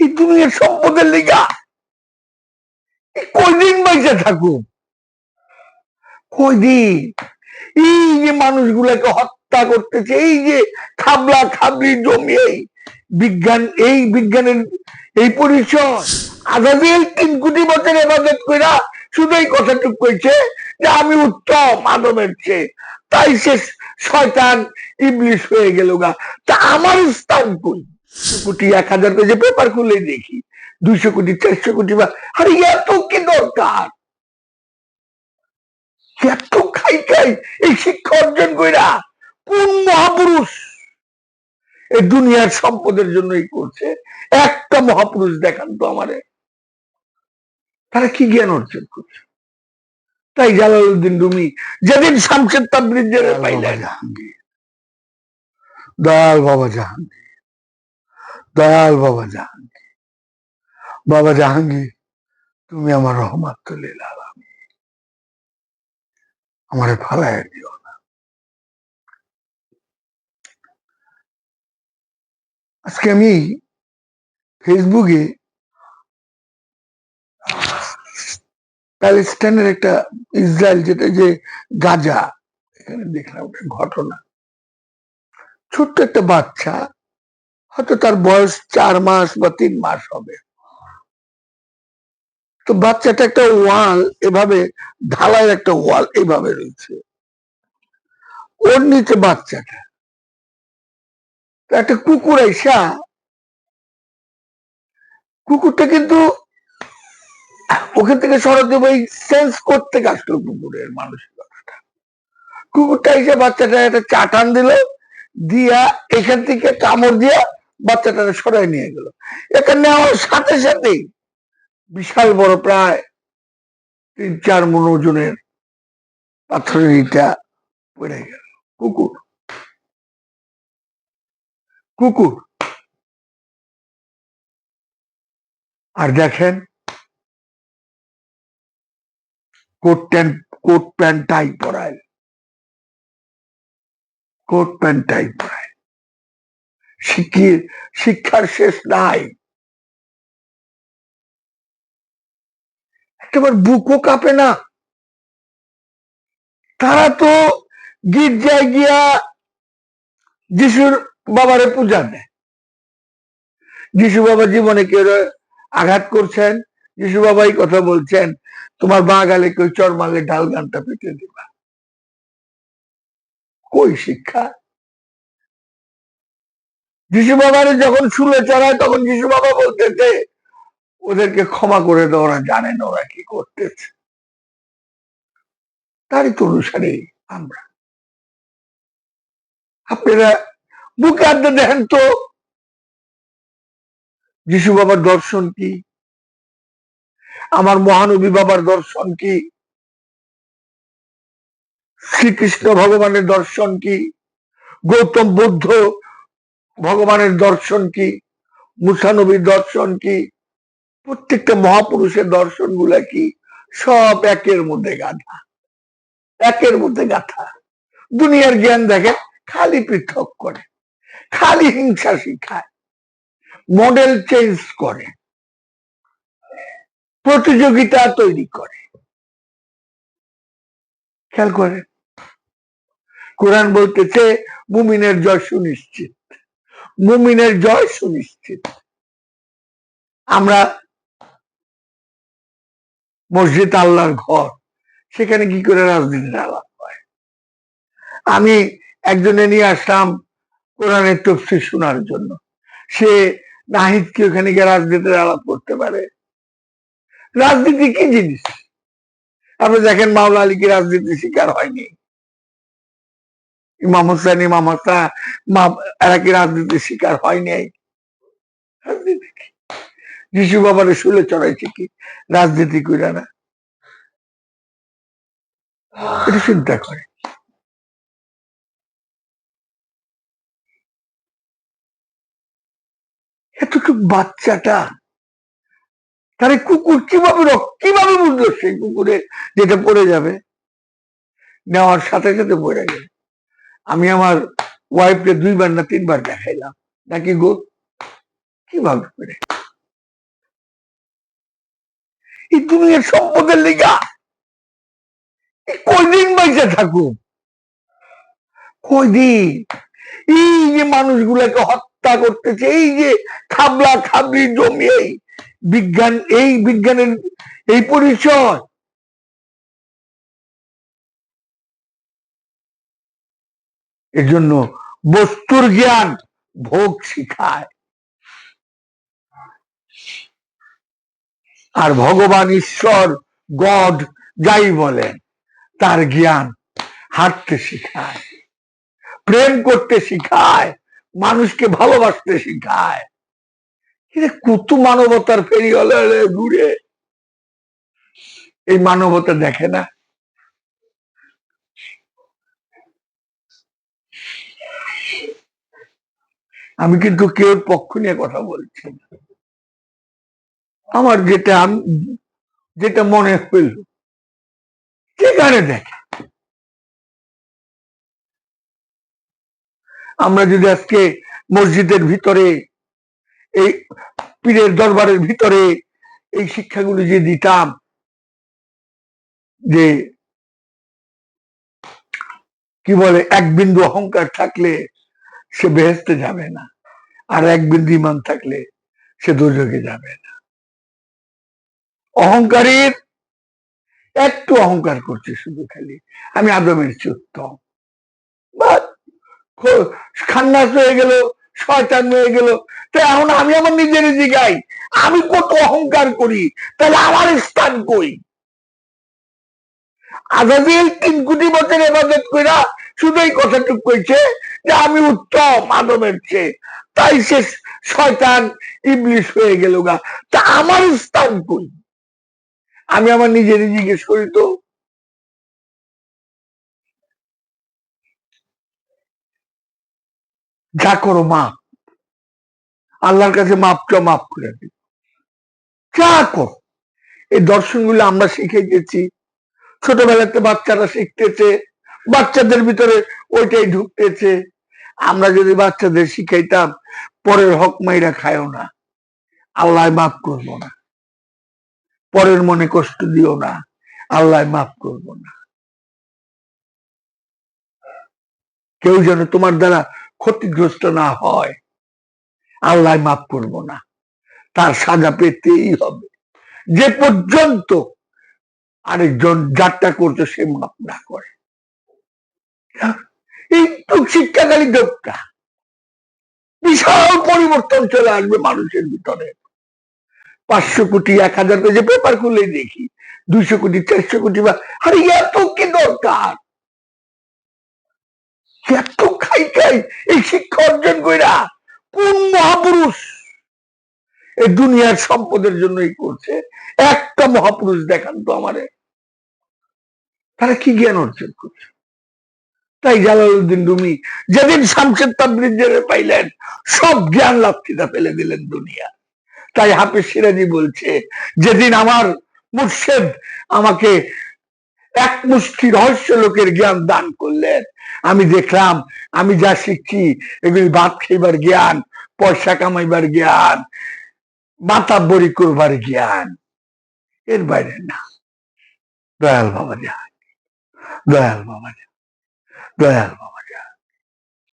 এই দুনিয়ার সম্পদের লিগা। কয়দিন বাইসে থাকুক কয়দিন? এই যে মানুষগুলাকে হত্যা করতেছে, এই যে খাবলা খাবলি জমি এই বিজ্ঞান, এই বিজ্ঞানের এই পরিচয় আজাদিল তিন কোটি বছর এবাদত কইরা শুধু এই কথাটুক কইছে যে আমি উত্তম আদমের চেয়ে। তাই সে শয়তান ইবলিশ হয়ে গেল গা। তা আমার স্থান কই কোটি এক হাজার পেজে পেপার খুলে দেখি। দুইশো কোটি চারশো কোটি বা আরে এত কি দরকার? এত খাই খাই এই শিক্ষা অর্জন কইরা কোন মহাপুরুষ এই দুনিয়ার সম্পদের জন্যই করছে? একটা মহাপুরুষ দেখান তো আমারে। তারা কি জ্ঞান অর্জন করছে? তাই জালালউদ্দিন রুমি যেদিন শামশেদ তাবরিজের পাইলেন। দয়াল বাবা জাহাঙ্গীর। দয়াল বাবা জাহাঙ্গীর। বাবা জাহাঙ্গীর, তুমি আমার রহমাত আমারে ফালায় দিও না। আজকে আমি ফেসবুকে প্যালেস্টাইনের একটা ইসরায়েল যেটা যে গাজা, এখানে দেখলাম একটা ঘটনা। ছোট্ট একটা বাচ্চা হয়তো তার বয়স চার মাস বা তিন মাস হবে। তো বাচ্চাটা একটা ওয়াল, এভাবে ঢালাই একটা ওয়াল এভাবে রয়েছে। ওর নিচে বাচ্চাটা। একটা কুকুর এসা কুকুরটা কিন্তু ওখান থেকে সরাতে ওই সেন্স করতে আসলো কুকুরের মানসিকতাটা কুকুরটা এসে বাচ্চাটা একটা চাটান দিল, দিয়া এখান থেকে কামড় দিয়া বাচ্চাটা সরাই নিয়ে গেল। এটা নেওয়ার সাথে সাথেই বিশাল বড় প্রায় তিন চার মন ওজনের পাথরের ইটা পড়ে গেল। কুকুর। কুকুর। আর দেখেন, coat pant coat pant tie পরায়। কোট প্যান্ট টাই পরায়। শিক্ষির শিক্ষার শেষ নাই। একেবারে বুকও কাঁপে না। তারা তো গির্জায় গিয়া যিশুর বাবারে পূজা দেয়। যিশু বাবা জীবনে কেউ আঘাত করছেন? যিশু বাবাই কথা বলছেন, তোমার মা গালে কেউ চর মারলে ডাল গানটা পেতে দিবা। কই শিক্ষা? যিশু বাবারে যখন শুলে চড়ায়, তখন যিশু বাবা বলতেছে ওদেরকে ক্ষমা করে দাও, ওরা জানে না ওরা কি করতেছে। তারই তো অনুসারে আমরা। আপনারা বুকে আড্ডা দেখেন তো, যিশু বাবার দর্শন কি? আমার মহানবী বাবার দর্শন কি? শ্রীকৃষ্ণ ভগবানের দর্শন কি? গৌতম বুদ্ধ ভগবানের দর্শন কি? মুসানবীর দর্শন কি? প্রত্যেকটা মহাপুরুষের দর্শনগুলা কি? সব একের মধ্যে গাধা একের মধ্যে গাথা। দুনিয়ার জ্ঞান দেখে খালি পৃথক করে, খালি হিংসা শিখায় মডেল চেঞ্জ করে, প্রতিযোগিতা তৈরি করে। খেয়াল করে কোরআন বলতেছে, মুমিনের জয় সুনিশ্চিত। মুমিনের জয় সুনিশ্চিত। আমরা মসজিদ আল্লাহর ঘর, সেখানে কি করে রাজনীতির আলাপ হয়? আমি একজনে নিয়ে আসলাম কোরআনের তফসির শোনার জন্য। সে নাহিদ কি ওখানে গিয়ে রাজনীতির আলাপ করতে পারে। রাজনীতি কি জিনিস? আপনি দেখেন মাওলা আলী কি রাজনীতির শিকার হয়নি? ইমাম হোসেন, ইমাম হাসা এরা কি রাজনীতির শিকার রাজনীতি কি? যিশু বাবারে শুলে চড়াইছে কি? রাজনীতি কইরা না। চিন্তা করে। এতটুকু বাচ্চাটা তাহলে কুকুর কীভাবে কীভাবে বুঝলো সেই কুকুরে যেটা পড়ে যাবে? নেওয়ার সাথে সাথে পড়ে গেল। আমি আমার ওয়াইফকে দুইবার না তিনবার দেখাইলাম। নাকি গো? কীভাবে করে? এই দুনিয়ার সম্পদের লিগা? কয়দিন বাইসে থাকুক কয়দিন? এই যে মানুষগুলাকে হত্যা করতেছে, এই যে খাবলা খাবলি জমি বিজ্ঞান, এই বিজ্ঞানের, এই পরিচয়। এজন্য বস্তুর জ্ঞান ভোগ শিখায়। আর ভগবান ঈশ্বর, গড যাই বলেন, তার জ্ঞান হাঁটতে শিখায়, প্রেম করতে শিখায়, মানুষকে ভালোবাসতে শিখায়। কত মানবতার ফেরিওয়ালা ঘুরে। এই মানবতা দেখে না? আমি কিন্তু কেউ পক্ষ নিয়ে কথা বলছি আমার যেটা আমি, যেটা মনে হইল সেখানে দেখে। আমরা যদি আজকে মসজিদের ভিতরে, এই পীরের দরবারের ভিতরে এই শিক্ষাগুলো যে দিতাম, যে কি বলে, এক বিন্দু অহংকার থাকলে সে বেহেস্তে যাবে না। আর এক বিন্দু ইমান থাকলে সে দুর্যোগে যাবে না। অহংকারের, একটু অহংকার করছে শুধু খালি। আমি আদমের চেয়ে খান্নাস হয়ে গেল, শয়তান হয়ে গেল। তো এখন আমি আমার নিজের জিগাই। আমি কত অহংকার করি, তাহলে আমার স্থান কই? আজাদিল তিন কোটি বছর এবাদত কইরা শুধু এই কথাটুকু কইছে যে আমি উত্তম আদমের চেয়ে। তাই সে শয়তান ইবলিশ হয়ে গেল গা। তা আমার স্থান কই? আমি আমার নিজের জিজ্ঞেস করি তো। যা করো, মাপ। আল্লাহর কাছে মাপ চাও মাপ করে দিই যা করো। এই দর্শনগুলো আমরা শিখে গেছি। ছোটবেলাতে বাচ্চারা শিখতেছে বাচ্চাদের ভিতরে ওইটাই ঢুকতেছে। আমরা যদি বাচ্চাদের শিখাইতাম, পরের হক মাইরা খায়ও না। আল্লাহ মাফ করব না। পরের মনে কষ্ট দিও না। আল্লাহ মাফ করব না। কেউ যেন তোমার দ্বারা ক্ষতিগ্রস্ত না হয়, আল্লাহ মাফ করব না। তার সাজা পেতেই হবে। যে পর্যন্ত আরেকজন যাত্রা করতে সে মাফ না করে। একটু শিক্ষাকালী যোগটা বিশাল পরিবর্তন চলে আসবে মানুষের ভিতরে। পাঁচশো কোটি, এক হাজার পেজে পেপার খুলে দেখি। দুইশো কোটি, চারশো কোটি বা আরে এত কি দরকার? এত খাই খাই এই শিক্ষা অর্জন কইরা কোন মহাপুরুষ এই দুনিয়ার সম্পদের জন্যই করছে? একটা মহাপুরুষ দেখান তো আমারে। তারা কি জ্ঞান অর্জন করছে? তাই জালালউদ্দিন রুমি যেদিন শামসেদ তাবরিজের পাইলেন, সব জ্ঞান লাফিতা ফেলে দিলেন দুনিয়া। তাই হাফিজ সিরাজি বলছে, যেদিন আমার মুর্শেদ আমাকে এক মুষ্টি রহস্য লোকের জ্ঞান দান করলেন, আমি দেখলাম, আমি যা শিখছি, এগুলি ভাত খাইবার জ্ঞান, পয়সা কামাইবার জ্ঞান, মাথা বড়ি করবার জ্ঞান। এর বাইরে না। দয়াল বাবা যা দয়াল বাবা যা দয়াল বাবা